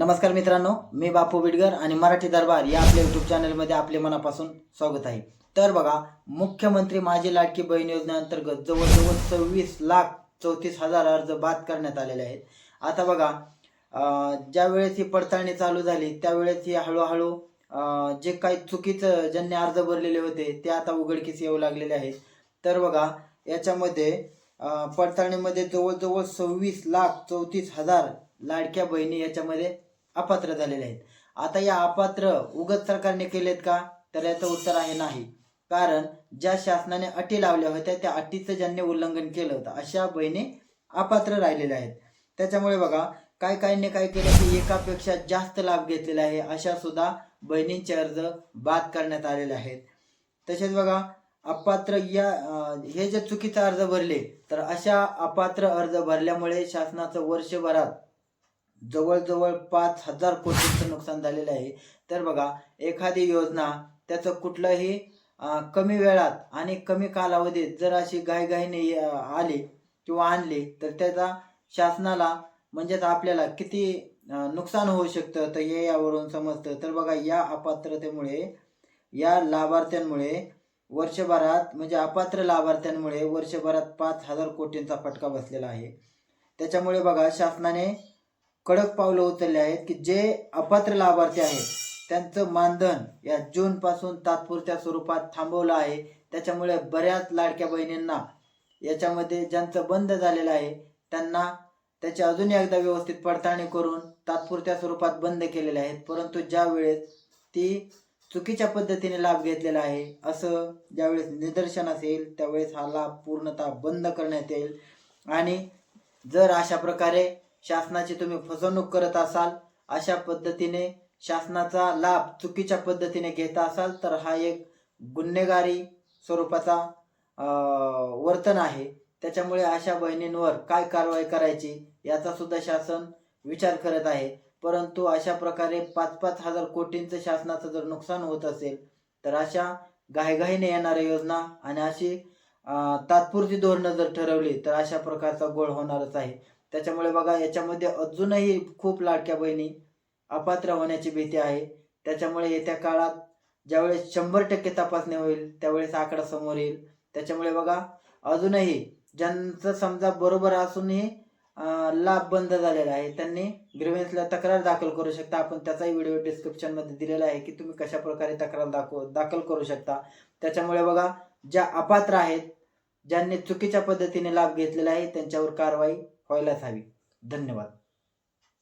नमस्कार मित्रांनो मी बापू बिडगर आणि मराठी दरबार या आपल्या युट्यूब चॅनलमध्ये आपले मनापासून स्वागत आहे. तर बघा मुख्यमंत्री माझी लाडकी बहीण योजनेअंतर्गत जवळजवळ सव्वीस लाख चौतीस हजार अर्ज बाद करण्यात आलेले आहेत. आता बघा ज्यावेळेस ज्या ही पडताळणी चालू झाली त्यावेळेस ही हळूहळू जे काही चुकीचं ज्यांनी अर्ज भरलेले होते ते आता उघडकीस येऊ लागलेले आहेत. तर बघा याच्यामध्ये पडताळणीमध्ये जवळजवळ सव्वीस लाख चौतीस हजार लाडक्या बहिणी याच्यामध्ये अपात्र झालेले आहेत. आता या अपात्र उगत सरकारने केलेत का? तर याचं उत्तर आहे नाही. कारण ज्या शासनाने अटी लावल्या होत्या त्या अटीचं ज्यांनी उल्लंघन केलं होतं अशा बहिणी अपात्र राहिलेल्या आहेत. त्याच्यामुळे बघा काय काहींनी काय केलं की एकापेक्षा जास्त लाभ घेतलेला आहे अशा सुद्धा बहिणींचे अर्ज बाद करण्यात आलेले आहेत. तसेच बघा अपात्र या हे जे चुकीचा अर्ज भरले तर अशा अपात्र अर्ज भरल्यामुळे शासनाचं वर्षभरात जवळजवळ पाच हजार कोटींचं नुकसान झालेलं आहे. तर बघा एखादी योजना त्याचं कुठलंही कमी वेळात आणि कमी कालावधीत जर अशी घाईघाईने आली किंवा आणली तर त्याचा शासनाला म्हणजेच आपल्याला किती नुकसान होऊ शकतं तर हे यावरून समजतं. तर बघा या अपात्रतेमुळे या लाभार्थ्यांमुळे वर्षभरात म्हणजे अपात्र लाभार्थ्यांमुळे वर्षभरात पाच हजार कोटींचा फटका बसलेला आहे. त्याच्यामुळे बघा शासनाने कडक पावलं उचलले आहेत की जे अपात्र लाभार्थी आहेत त्यांचं मानधन या जून पासून तात्पुरत्या स्वरूपात थांबवलं आहे. त्याच्यामुळे बऱ्याच लाडक्या बहिणींना याच्यामध्ये ज्यांचं बंद झालेलं आहे त्यांना त्याची अजून एकदा व्यवस्थित पडताळणी करून तात्पुरत्या स्वरूपात बंद केलेले आहेत. परंतु ज्या वेळेस ती चुकीच्या पद्धतीने लाभ घेतलेला आहे असं ज्यावेळेस निदर्शन असेल त्यावेळेस हा लाभ पूर्णतः बंद करण्यात येईल. आणि जर अशा प्रकारे शासनाची तुम्ही फसवणूक करत असाल अशा पद्धतीने शासनाचा लाभ चुकीच्या पद्धतीने घेत असाल तर हा एक गुन्हेगारी स्वरूपाचा वर्तन आहे. त्याच्यामुळे अशा बहिणींवर काय कारवाई करायची याचा सुद्धा शासन विचार करत आहे. परंतु अशा प्रकारे पाच पाच हजार कोटींचं शासनाचं जर नुकसान होत असेल तर अशा घाईघाईने येणाऱ्या योजना आणि अशी तात्पुरती धोरणं जर ठरवली तर अशा प्रकारचा गोळ होणारच आहे. त्याच्यामुळे बघा याच्यामध्ये अजूनही खूप लाडक्या बहिणी अपात्र होण्याची भीती आहे. त्याच्यामुळे येत्या काळात ज्यावेळेस शंभर टक्के तपासणी होईल त्यावेळेस आकडा समोर येईल. त्याच्यामुळे बघा अजूनही ज्यांचं समजा बरोबर असूनही लाभ बंद झालेला आहे त्यांनी ग्रीव्हन्सला तक्रार दाखल करू शकता. आपण त्याचाही व्हिडिओ डिस्क्रिप्शनमध्ये दिलेला आहे की तुम्ही कशा प्रकारे तक्रार दाखव दाखल करू शकता. त्याच्यामुळे बघा ज्या अपात्र आहेत ज्यांनी चुकीच्या पद्धतीने लाभ घेतलेला आहे त्यांच्यावर कारवाई व्हायलाच हवी धन्यवाद.